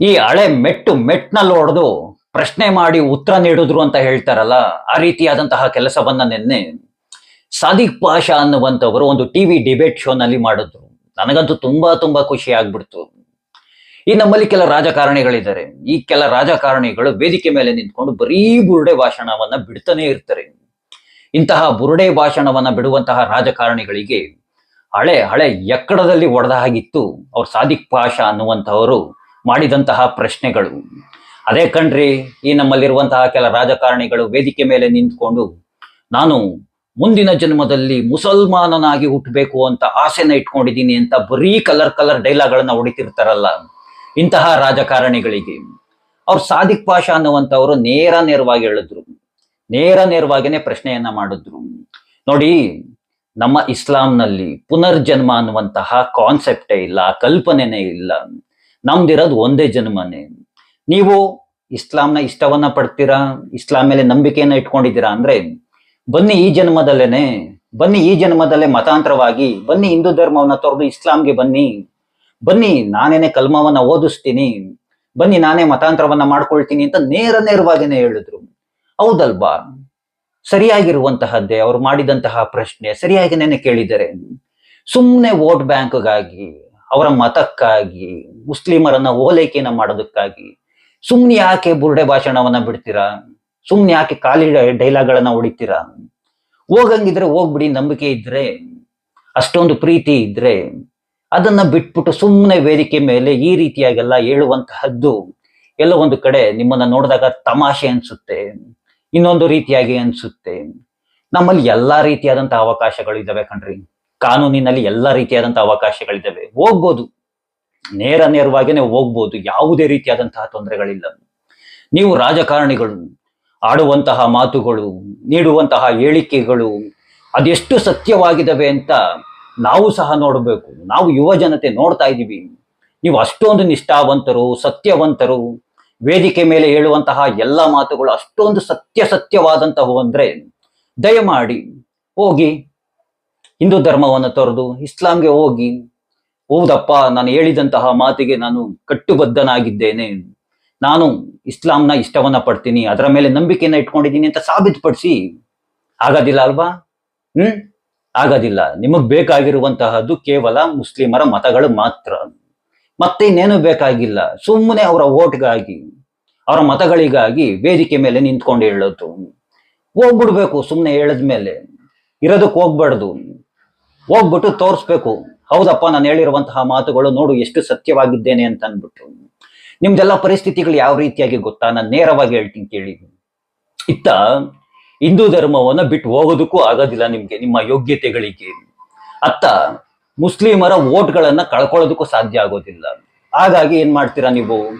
ಈ ಹಳೆ ಮೆಟ್ಟು ಮೆಟ್ನಲ್ಲಿ ಹೊಡೆದು ಪ್ರಶ್ನೆ ಮಾಡಿ ಉತ್ತರ ನೀಡಿದ್ರು ಅಂತ ಹೇಳ್ತಾರಲ್ಲ, ಆ ರೀತಿಯಾದಂತಹ ಕೆಲಸವನ್ನ ನಿನ್ನೆ ಸಾದಿಕ್ ಪಾಷಾ ಅನ್ನುವಂಥವರು ಒಂದು ಟಿವಿ ಡಿಬೇಟ್ ಶೋನಲ್ಲಿ ಮಾಡಿದ್ರು. ನನಗಂತೂ ತುಂಬಾ ತುಂಬಾ ಖುಷಿ ಆಗ್ಬಿಡ್ತು. ಈ ನಮ್ಮಲ್ಲಿ ಕೆಲ ರಾಜಕಾರಣಿಗಳಿದ್ದಾರೆ. ಈ ಕೆಲ ರಾಜಕಾರಣಿಗಳು ವೇದಿಕೆ ಮೇಲೆ ನಿಂತ್ಕೊಂಡು ಬರೀ ಬುರುಡೆ ಭಾಷಣವನ್ನ ಬಿಡ್ತಾನೆ ಇರ್ತಾರೆ. ಇಂತಹ ಬುರುಡೆ ಭಾಷಣವನ್ನ ಬಿಡುವಂತಹ ರಾಜಕಾರಣಿಗಳಿಗೆ ಹಳೆ ಹಳೆ ಎಕ್ಕಡದಲ್ಲಿ ಒಡೆದ ಹಾಗಿತ್ತು. ಅವ್ರ ಸಾದಿಕ್ ಪಾಷಾ ಅನ್ನುವಂತಹವರು ಮಾಡಿದಂತಹ ಪ್ರಶ್ನೆಗಳು. ಅದೇ ಕಣ್ರಿ, ಈ ನಮ್ಮಲ್ಲಿರುವಂತಹ ಕೆಲ ರಾಜಕಾರಣಿಗಳು ವೇದಿಕೆ ಮೇಲೆ ನಿಂತ್ಕೊಂಡು, ನಾನು ಮುಂದಿನ ಜನ್ಮದಲ್ಲಿ ಮುಸಲ್ಮಾನನಾಗಿ ಹುಟ್ಟಬೇಕು ಅಂತ ಆಸೆನ ಇಟ್ಕೊಂಡಿದ್ದೀನಿ ಅಂತ ಬರೀ ಕಲರ್ ಕಲರ್ ಡೈಲಾಗ್ಗಳನ್ನ ಹೊಡಿತಿರ್ತಾರಲ್ಲ ಇಂತಹ ರಾಜಕಾರಣಿಗಳಿಗೆ. ಅವ್ರು ಸಾದಿಕ್ ಪಾಷಾ ಅನ್ನುವಂಥವ್ರು ನೇರ ನೇರವಾಗಿ ಹೇಳಿದ್ರು. ನೇರ ನೇರವಾಗಿನೇ ಪ್ರಶ್ನೆಯನ್ನ ಮಾಡಿದ್ರು. ನೋಡಿ, ನಮ್ಮ ಇಸ್ಲಾಂನಲ್ಲಿ ಪುನರ್ಜನ್ಮ ಅನ್ನುವಂತಹ ಕಾನ್ಸೆಪ್ಟೇ ಇಲ್ಲ, ಕಲ್ಪನೆನೇ ಇಲ್ಲ. ನಮ್ದಿರೋದು ಒಂದೇ ಜನ್ಮನೆ. ನೀವು ಇಸ್ಲಾಂನ ಇಷ್ಟವನ್ನ ಪಡ್ತೀರಾ? ಇಸ್ಲಾಂ ಮೇಲೆ ನಂಬಿಕೆಯನ್ನ ಇಟ್ಕೊಂಡಿದ್ದೀರಾ ಅಂದ್ರೆ, ಬನ್ನಿ ಈ ಜನ್ಮದಲ್ಲೇನೆ, ಬನ್ನಿ ಈ ಜನ್ಮದಲ್ಲೇ ಮತಾಂತರವಾಗಿ, ಬನ್ನಿ ಹಿಂದೂ ಧರ್ಮವನ್ನ ತೊರೆದು ಇಸ್ಲಾಂಗೆ ಬನ್ನಿ ಬನ್ನಿ ನಾನೇನೆ ಕಲ್ಮವನ್ನ ಓದಿಸ್ತೀನಿ, ಬನ್ನಿ ನಾನೇ ಮತಾಂತರವನ್ನ ಮಾಡ್ಕೊಳ್ತೀನಿ ಅಂತ ನೇರ ನೇರವಾಗಿನೇ ಹೇಳಿದ್ರು. ಹೌದಲ್ವಾ? ಸರಿಯಾಗಿರುವಂತಹದ್ದೇ, ಅವ್ರು ಮಾಡಿದಂತಹ ಪ್ರಶ್ನೆ ಸರಿಯಾಗಿನೇನೆ ಕೇಳಿದರೆ ಸುಮ್ಮನೆ ವೋಟ್ ಬ್ಯಾಂಕ್ಗಾಗಿ ಅವರ ಮತಕ್ಕಾಗಿ, ಮುಸ್ಲಿಮರನ್ನ ಓಲೈಕೆಯನ್ನ ಮಾಡೋದಕ್ಕಾಗಿ, ಸುಮ್ನೆ ಯಾಕೆ ಬುರುಡೆ ಭಾಷಣವನ್ನ ಬಿಡ್ತೀರಾ? ಸುಮ್ನೆ ಯಾಕೆ ಖಾಲಿ ಡೈಲಾಗ್ಗಳನ್ನ ಹೊಡಿತೀರಾ? ಹೋಗಂಗಿದ್ರೆ ಹೋಗ್ಬಿಡಿ, ನಂಬಿಕೆ ಇದ್ರೆ, ಅಷ್ಟೊಂದು ಪ್ರೀತಿ ಇದ್ರೆ, ಅದನ್ನ ಬಿಟ್ಬಿಟ್ಟು ಸುಮ್ಮನೆ ವೇದಿಕೆ ಮೇಲೆ ಈ ರೀತಿಯಾಗೆಲ್ಲ ಹೇಳುವಂತಹದ್ದು, ಎಲ್ಲೋ ಒಂದು ಕಡೆ ನಿಮ್ಮನ್ನ ನೋಡಿದಾಗ ತಮಾಷೆ ಅನ್ಸುತ್ತೆ, ಇನ್ನೊಂದು ರೀತಿಯಾಗಿ ಅನ್ಸುತ್ತೆ. ನಮ್ಮಲ್ಲಿ ಎಲ್ಲಾ ರೀತಿಯಾದಂತಹ ಅವಕಾಶಗಳು ಇದಾವೆ ಕಣ್ರಿ. ಕಾನೂನಿನಲ್ಲಿ ಎಲ್ಲ ರೀತಿಯಾದಂತಹ ಅವಕಾಶಗಳಿದ್ದಾವೆ. ಹೋಗ್ಬೋದು. ನೇರ ನೇರವಾಗಿನೇ ಹೋಗ್ಬೋದು. ಯಾವುದೇ ರೀತಿಯಾದಂತಹ ತೊಂದರೆಗಳಿಲ್ಲ. ನೀವು ರಾಜಕಾರಣಿಗಳು, ಆಡುವಂತಹ ಮಾತುಗಳು, ನೀಡುವಂತಹ ಹೇಳಿಕೆಗಳು ಅದೆಷ್ಟು ಸತ್ಯವಾಗಿದ್ದಾವೆ ಅಂತ ನಾವು ಸಹ ನೋಡಬೇಕು. ನಾವು ಯುವ ಜನತೆ ನೋಡ್ತಾ ಇದ್ದೀವಿ. ನೀವು ಅಷ್ಟೊಂದು ನಿಷ್ಠಾವಂತರು, ಸತ್ಯವಂತರು, ವೇದಿಕೆ ಮೇಲೆ ಹೇಳುವಂತಹ ಎಲ್ಲ ಮಾತುಗಳು ಅಷ್ಟೊಂದು ಸತ್ಯ ಸತ್ಯವಾದಂತಹ ಅಂದ್ರೆ ದಯಮಾಡಿ ಹೋಗಿ ಹಿಂದೂ ಧರ್ಮವನ್ನು ತೊರೆದು ಇಸ್ಲಾಂಗೆ ಹೋಗಿ, ಹೌದಪ್ಪ, ನಾನು ಹೇಳಿದಂತಹ ಮಾತಿಗೆ ನಾನು ಕಟ್ಟುಬದ್ಧನಾಗಿದ್ದೇನೆ. ನಾನು ಇಸ್ಲಾಂನ ಇಷ್ಟವನ್ನ ಪಡ್ತೀನಿ, ಅದರ ಮೇಲೆ ನಂಬಿಕೆಯನ್ನ ಇಟ್ಕೊಂಡಿದ್ದೀನಿ ಅಂತ ಸಾಬೀತುಪಡಿಸಿ. ಆಗೋದಿಲ್ಲ ಅಲ್ವಾ? ಹ್ಮ್? ಆಗೋದಿಲ್ಲ. ನಿಮಗ್ ಬೇಕಾಗಿರುವಂತಹದ್ದು ಕೇವಲ ಮುಸ್ಲಿಮರ ಮತಗಳು ಮಾತ್ರ. ಮತ್ತೆ ಇನ್ನೇನು ಬೇಕಾಗಿಲ್ಲ. ಸುಮ್ಮನೆ ಅವರ ಓಟ್ಗಾಗಿ ಅವರ ಮತಗಳಿಗಾಗಿ ವೇದಿಕೆ ಮೇಲೆ ನಿಂತ್ಕೊಂಡು ಹೇಳೋದು. ಹೋಗ್ಬಿಡ್ಬೇಕು ಸುಮ್ಮನೆ ಹೇಳಿದ್ಮೇಲೆ. ಇರೋದಕ್ಕೆ ಹೋಗ್ಬಾರ್ದು. ಹೋಗ್ಬಿಟ್ಟು ತೋರಿಸ್ಬೇಕು. ಹೌದಪ್ಪ, ನಾನು ಹೇಳಿರುವಂತಹ ಮಾತುಗಳು ನೋಡು ಎಷ್ಟು ಸತ್ಯವಾಗಿದ್ದೇನೆ ಅಂತ ಅಂದ್ಬಿಟ್ಟು ನಿಮ್ದೆಲ್ಲ ಪರಿಸ್ಥಿತಿಗಳು ಯಾವ ರೀತಿಯಾಗಿ ಗೊತ್ತಾ? ನಾನು ನೇರವಾಗಿ ಹೇಳ್ತೀನಿ ಕೇಳಿ. ಇತ್ತ, ಹಿಂದೂ ಧರ್ಮವನ್ನ ಬಿಟ್ಟು ಹೋಗೋದಕ್ಕೂ ಆಗೋದಿಲ್ಲ ನಿಮ್ಗೆ, ನಿಮ್ಮ ಯೋಗ್ಯತೆಗಳಿಗೆ. ಅತ್ತ, ಮುಸ್ಲಿಮರ ಓಟ್ಗಳನ್ನ ಕಳ್ಕೊಳ್ಳೋದಕ್ಕೂ ಸಾಧ್ಯ ಆಗೋದಿಲ್ಲ. ಹಾಗಾಗಿ ಏನ್ ಮಾಡ್ತೀರಾ ನೀವು?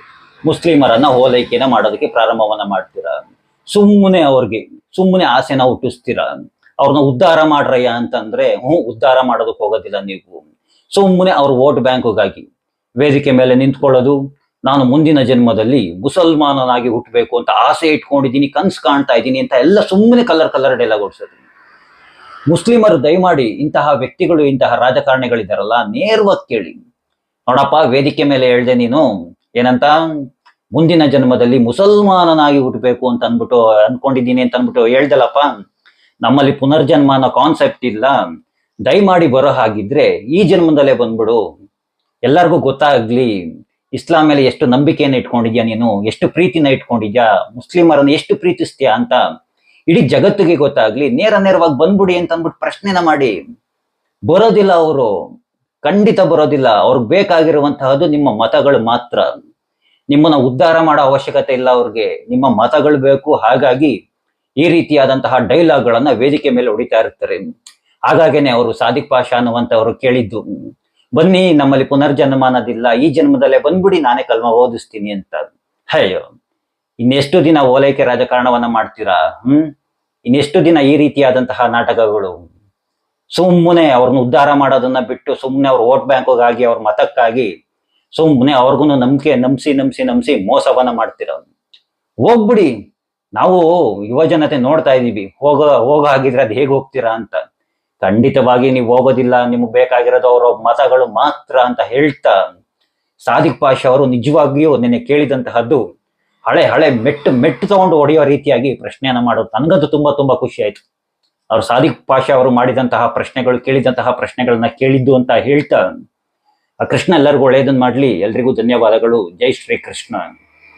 ಮುಸ್ಲಿಮರನ್ನ ಓಲೈಕೆನ ಮಾಡೋದಕ್ಕೆ ಪ್ರಾರಂಭವನ್ನ ಮಾಡ್ತೀರಾ? ಸುಮ್ಮನೆ ಅವ್ರಿಗೆ, ಸುಮ್ಮನೆ ಆಸೆನ ಹುಟ್ಟಿಸ್ತೀರಾ? ಅವ್ರನ್ನ ಉದ್ಧಾರ ಮಾಡ್ರಯ್ಯ ಅಂತಂದ್ರೆ, ಹ್ಞೂ, ಉದ್ಧಾರ ಮಾಡೋದಕ್ಕೆ ಹೋಗೋದಿಲ್ಲ ನೀವು. ಸುಮ್ಮನೆ ಅವ್ರ ವೋಟ್ ಬ್ಯಾಂಕ್ಗಾಗಿ ವೇದಿಕೆ ಮೇಲೆ ನಿಂತ್ಕೊಳ್ಳೋದು, ನಾನು ಮುಂದಿನ ಜನ್ಮದಲ್ಲಿ ಮುಸಲ್ಮಾನನಾಗಿ ಹುಟ್ಟಬೇಕು ಅಂತ ಆಸೆ ಇಟ್ಕೊಂಡಿದ್ದೀನಿ, ಕನ್ಸು ಕಾಣ್ತಾ ಇದ್ದೀನಿ ಅಂತ ಎಲ್ಲ ಸುಮ್ಮನೆ ಕಲರ್ ಕಲರ್ ಡೈಲಾಗ್ ಓಡಿಸೋದು. ಮುಸ್ಲಿಮರು ದಯಮಾಡಿ ಇಂತಹ ವ್ಯಕ್ತಿಗಳು, ಇಂತಹ ರಾಜಕಾರಣಿಗಳಿದ್ದಾರಲ್ಲ ನೇರವಾಗಿ ಕೇಳಿ. ನೋಡಪ್ಪ, ವೇದಿಕೆ ಮೇಲೆ ಹೇಳ್ದೆ ನೀನು, ಏನಂತ? ಮುಂದಿನ ಜನ್ಮದಲ್ಲಿ ಮುಸಲ್ಮಾನನಾಗಿ ಹುಟ್ಟಬೇಕು ಅಂತ ಅಂದ್ಬಿಟ್ಟು, ಅನ್ಕೊಂಡಿದ್ದೀನಿ ಅಂತ ಅಂದ್ಬಿಟ್ಟು ಹೇಳ್ದಲ್ಲಪ್ಪ? ನಮ್ಮಲ್ಲಿ ಪುನರ್ಜನ್ಮ ಅನ್ನೋ ಕಾನ್ಸೆಪ್ಟ್ ಇಲ್ಲ. ದಯಮಾಡಿ ಬರೋ ಹಾಗಿದ್ರೆ ಈ ಜನ್ಮದಲ್ಲೇ ಬಂದ್ಬಿಡು. ಎಲ್ಲರಿಗೂ ಗೊತ್ತಾಗ್ಲಿ, ಇಸ್ಲಾಂ ಮೇಲೆ ಎಷ್ಟು ನಂಬಿಕೆಯನ್ನು ಇಟ್ಕೊಂಡಿದ್ಯಾ ನೀನು, ಎಷ್ಟು ಪ್ರೀತಿನ ಇಟ್ಕೊಂಡಿದ್ಯಾ, ಮುಸ್ಲಿಮರನ್ನು ಎಷ್ಟು ಪ್ರೀತಿಸ್ತೀಯಾ ಅಂತ ಇಡೀ ಜಗತ್ತಿಗೆ ಗೊತ್ತಾಗ್ಲಿ, ನೇರ ನೇರವಾಗಿ ಬಂದ್ಬಿಡಿ ಅಂತ ಅಂದ್ಬಿಟ್ಟು ಪ್ರಶ್ನೆನ ಮಾಡಿ. ಬರೋದಿಲ್ಲ ಅವರು. ಖಂಡಿತ ಬರೋದಿಲ್ಲ. ಅವ್ರಿಗೆ ಬೇಕಾಗಿರುವಂತಹದ್ದು ನಿಮ್ಮ ಮತಗಳು ಮಾತ್ರ. ನಿಮ್ಮನ್ನ ಉದ್ಧಾರ ಮಾಡೋ ಅವಶ್ಯಕತೆ ಇಲ್ಲ ಅವ್ರಿಗೆ. ನಿಮ್ಮ ಮತಗಳು ಬೇಕು. ಹಾಗಾಗಿ ಈ ರೀತಿಯಾದಂತಹ ಡೈಲಾಗ್ಗಳನ್ನ ವೇದಿಕೆ ಮೇಲೆ ಹೊಡಿತಾ ಇರ್ತಾರೆ. ಹಾಗಾಗೇನೆ ಅವರು ಸಾದಿಕ್ ಪಾಷಾ ಅವರು ಕೇಳಿದ್ದು, ಬನ್ನಿ ನಮ್ಮಲ್ಲಿ ಪುನರ್ಜನ್ಮಾನದಿಲ್ಲ, ಈ ಜನ್ಮದಲ್ಲೇ ಬಂದ್ಬಿಡಿ, ನಾನೇ ಕಲ್ಮ ಓದಿಸ್ತೀನಿ ಅಂತ. ಅಯ್ಯೋ, ಇನ್ನೆಷ್ಟು ದಿನ ಓಲೈಕೆ ರಾಜಕಾರಣವನ್ನ ಮಾಡ್ತೀರಾ? ಹ್ಮ್? ಇನ್ನೆಷ್ಟು ದಿನ ಈ ರೀತಿಯಾದಂತಹ ನಾಟಕಗಳು? ಸುಮ್ಮನೆ ಅವ್ರನ್ನ ಉದ್ಧಾರ ಮಾಡೋದನ್ನ ಬಿಟ್ಟು ಸುಮ್ಮನೆ ಅವ್ರ ವೋಟ್ ಬ್ಯಾಂಕ್ಗಾಗಿ, ಅವ್ರ ಮತಕ್ಕಾಗಿ ಸುಮ್ಮನೆ ಅವ್ರಿಗೂ ನಂಬಿಕೆ, ನಂಬಿಸಿ ನಂಬಿಸಿ ನಂಬಿಸಿ ಮೋಸವನ್ನ ಮಾಡ್ತೀರ? ಹೋಗ್ಬಿಡಿ. ನಾವು ಯುವ ಜನತೆ ನೋಡ್ತಾ ಇದೀವಿ. ಹೋಗ, ಹೋಗೋ ಹಾಗಿದ್ರೆ ಅದು ಹೇಗೆ ಹೋಗ್ತೀರಾ ಅಂತ. ಖಂಡಿತವಾಗಿ ನೀವು ಹೋಗೋದಿಲ್ಲ, ನಿಮಗೆ ಬೇಕಾಗಿರೋದು ಅವರ ಮತಗಳು ಮಾತ್ರ ಅಂತ ಹೇಳ್ತಾ ಸಾದಿಕ್ ಪಾಷಾ ಅವರು ನಿಜವಾಗಿಯೂ ನಿನ್ನೆ ಕೇಳಿದಂತಹದ್ದು ಹಳೆ ಹಳೆ ಮೆಟ್ಟು ಮೆಟ್ಟು ತಗೊಂಡು ಹೊಡೆಯೋ ರೀತಿಯಾಗಿ ಪ್ರಶ್ನೆಯನ್ನ ಮಾಡೋದು. ನನಗಂತೂ ತುಂಬಾ ತುಂಬಾ ಖುಷಿ ಆಯ್ತು. ಅವ್ರು ಸಾದಿಕ್ ಪಾಷಾ ಅವರು ಮಾಡಿದಂತಹ ಪ್ರಶ್ನೆಗಳು, ಕೇಳಿದಂತಹ ಪ್ರಶ್ನೆಗಳನ್ನ ಕೇಳಿದ್ದು ಅಂತ ಹೇಳ್ತಾ ಆ ಕೃಷ್ಣ ಎಲ್ಲರಿಗೂ ಒಳ್ಳೆಯದನ್ನು ಮಾಡ್ಲಿ. ಎಲ್ರಿಗೂ ಧನ್ಯವಾದಗಳು. ಜೈ ಶ್ರೀ ಕೃಷ್ಣ